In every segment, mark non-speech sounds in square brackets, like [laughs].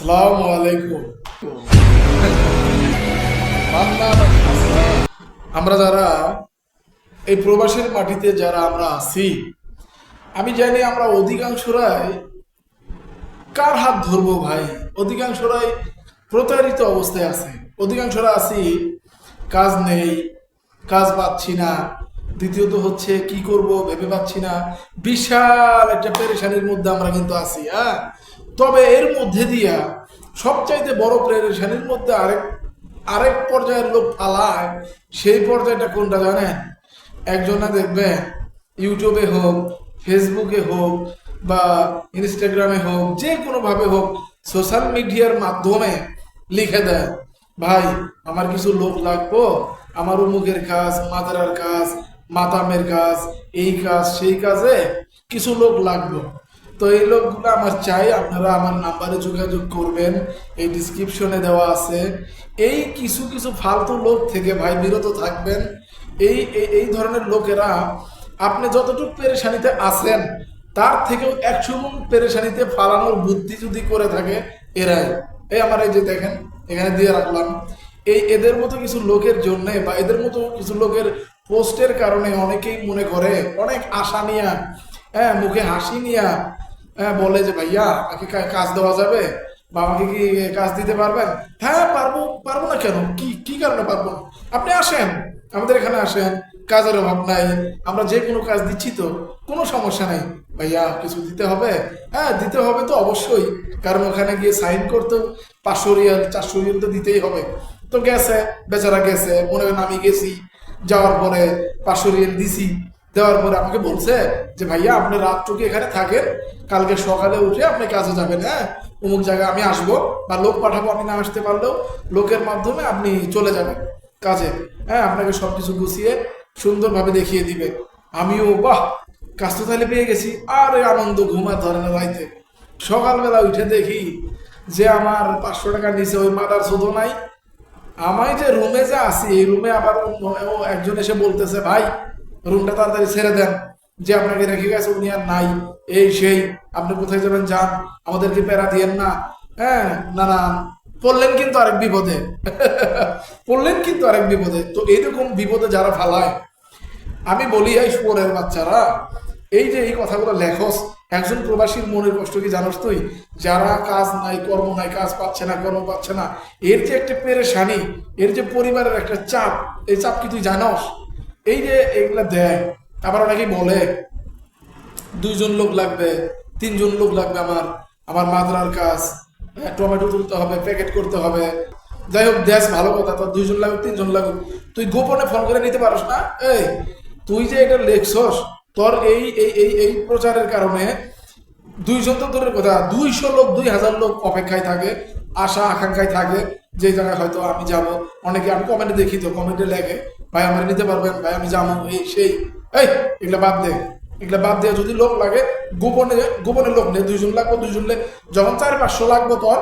আসসালামু আলাইকুম। আমরা যারা এই প্রবাসের মাটিতে যারা আমরা আছি, আমি জানি আমরা অধিকাংশরাই কার হাত ধরবো ভাই? অধিকাংশরাই প্রতারিত অবস্থায় আছে। অধিকাংশরা আছি, কাজ নেই, কাজ পাচ্ছি না। দ্বিতীয়ত হচ্ছে কি করব ভেবে পাচ্ছি না। বিশাল একটা পেরেশানির মধ্যে আমরা কিন্তু আছি হ্যাঁ? তবে এর মধ্যে দিয়া সবচাইতে বড় পেরেশানির মধ্যে আরেক আরেক পর্যায়ের লোক ফালায় সেই পর্যায়টা কোনটা জানেন? একজনা দেখবেন ইউটিউবে হোক, ফেসবুকে হোক বা ইনস্টাগ্রামে হোক, যে কোনোভাবে হোক, সোশ্যাল মিডিয়ার মাধ্যমে লিখে দেয়, ভাই, আমার কিছু লোক লাগবো, আমার অমুকের কাজ, মাদারার কাজ, মাতামের কাজ, এই কাজ, সেই কাজে কিছু লোক লাগবে। তো এই লোকগুলো আমার চাই, আপনারা আমার নাম্বারে যোগাযোগ করবেন, এই ডিসক্রিপশনে দেওয়া আছে। এই কিছু কিছু ফালতু লোক থেকে ভাই বিরত থাকবেন। এই, এই- ধরনের লোকেরা আপনি যতটুকু পেরেশানিতে আছেন, তার থেকেও একশো গুণ পেরেশানিতে ফালানোর বুদ্ধি যদি করে থাকে, এরাই। এই আমার এই যে দেখেন, এখানে দিয়ে রাখলাম। এই এদের মতো কিছু লোকের জন্যে বা এদের মতো কিছু লোকের পোস্টের কারণে অনেকেই মনে করে, অনেক আশা নিয়া হ্যাঁ মুখে হাসি নিয়া হ্যাঁ বলে যে, ভাইয়া, আমাকে কাজ দেওয়া যাবে? বা আমাকে কি কাজ দিতে পারবেন? হ্যাঁ পারব পারব না কেন? কি কি কারণে পারব? আপনি আসেন, আমাদের এখানে আসেন, কাজের অভাব নাই, আমরা যে কোনো কাজ দিচ্ছি তো, কোনো সমস্যা নাই। ভাইয়া, কিছু দিতে হবে? হ্যাঁ দিতে হবে তো অবশ্যই, কারণ ওখানে গিয়ে সাইন করতেও পাঁচশো রিয়াল, চারশো রিয়াল তো দিতেই হবে। তো গেছে, বেচারা গেছে, মনে করেন আমি গেছি, যাওয়ার পরে পাঁচশো রিয়াল দিছি দেওয়ার পরে আমাকে বলছে যে, ভাইয়া, আপনি রাতটুকু এখানে থাকেন, কালকে সকালে উঠে আপনি কাজে যাবেন হ্যাঁ? অমুক জায়গায় আমি আসব বা লোক পাঠাবো আমি না আসতে পারলেও লোকের মাধ্যমে আপনি চলে যাবেন কাজে হ্যাঁ? আপনাকে সব কিছু গুছিয়ে সুন্দরভাবে দেখিয়ে দিবে। আমিও, বাহ! কাজ তো তাহলে পেয়ে গেছি। আর আনন্দ, ঘুমা ধরে না রাইতে। সকালবেলা উঠে দেখি যে, আমার পাঁচশো টাকা নিচে ওই মাদার শুধু নাই। আমায় যে রুমে যে আছি এই রুমে আবার একজন এসে বলতেছে, ভাই রুমটা তাড়াতাড়ি ছেড়ে দেন। যে আপনাকে রেখে গেছে, উনি আর নাই। এই সেই, আপনি কোথায় যাবেন যান? আমাদেরকে প্যারা দিয়েন না। হ্যাঁ না না, পড়লেন কিন্তু আরেক বিপদে। [laughs] পড়লেন কিন্তু আরেক বিপদে। তো এইরকম বিপদে যারা ফালায়, আমি বলি, এই শুয়োরের বাচ্চারা, এই যে এই কথাগুলো লেখস, একজন প্রবাসীর মনের কষ্ট কি জানোস তুই? যারা কাজ নাই, কর্ম নাই, কাজ পাচ্ছে না, কর্ম পাচ্ছে না, এর যে একটা পেরেশানি, এর যে পরিবারের একটা চাপ, এই চাপ কি তুই জানস? এই যে এগুলা দেয় আবার অনেকেই বলে দুইজন লোক লাগবে তিনজন লোক লাগবে আমার আমার মাদ্রার কাজ হ্যাঁ, টমেটো তুলতে হবে প্যাকেট করতে হবে। যাই হোক দেশ ভালো কথা তোর দুইজন লাগুক তিনজন লাগুক। তুই গোপনে ফোন করে নিতে পারস না? এই তুই যে এটা লেখছস তোর এই এই এই এই প্রচারের কারণে দুইজন তো দূরের কথা দুইশো লোক দুই হাজার লোক অপেক্ষায় থাকে আশা আকাঙ্ক্ষায় থাকে যে জায়গায় হয়তো আমি যাব। অনেকে আমি কমেন্টে দেখি তো কমেন্টে লেগে ভাই, আমার নিতে পারবেন ভাই, আমি যাব এই সেই, এই, এগুলো বাদ দে। এগুলো বাদ দিয়ে যদি লোক লাগে, গোপনে গোপনে লোক নেই দুইজন লাগবে, দুইজন যখন চার পাঁচশো লাগবে তোর,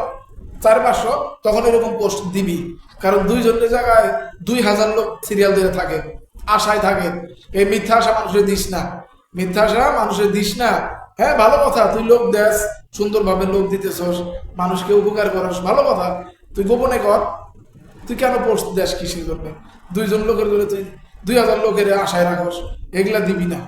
চার পাঁচশো, তখন এরকম পোস্ট দিবি। কারণ দুইজনের জায়গায় দুই হাজার লোক সিরিয়াল দিয়ে থাকে, আশায় থাকে। এই মিথ্যা আশা মানুষের দিস না। মিথ্যা আশা মানুষের দিস না। হ্যাঁ ভালো কথা, তুই লোক দেস, সুন্দরভাবে লোক দিতেছস, মানুষকে উপকার করস, ভালো কথা। তুই গোপনে কর তুই কেন পোস্ট দেশ কিসের জন্য? দুইজন লোকের বলে তুই দুই হাজার লোকের আশায় রাখস, এগুলা দিবি না।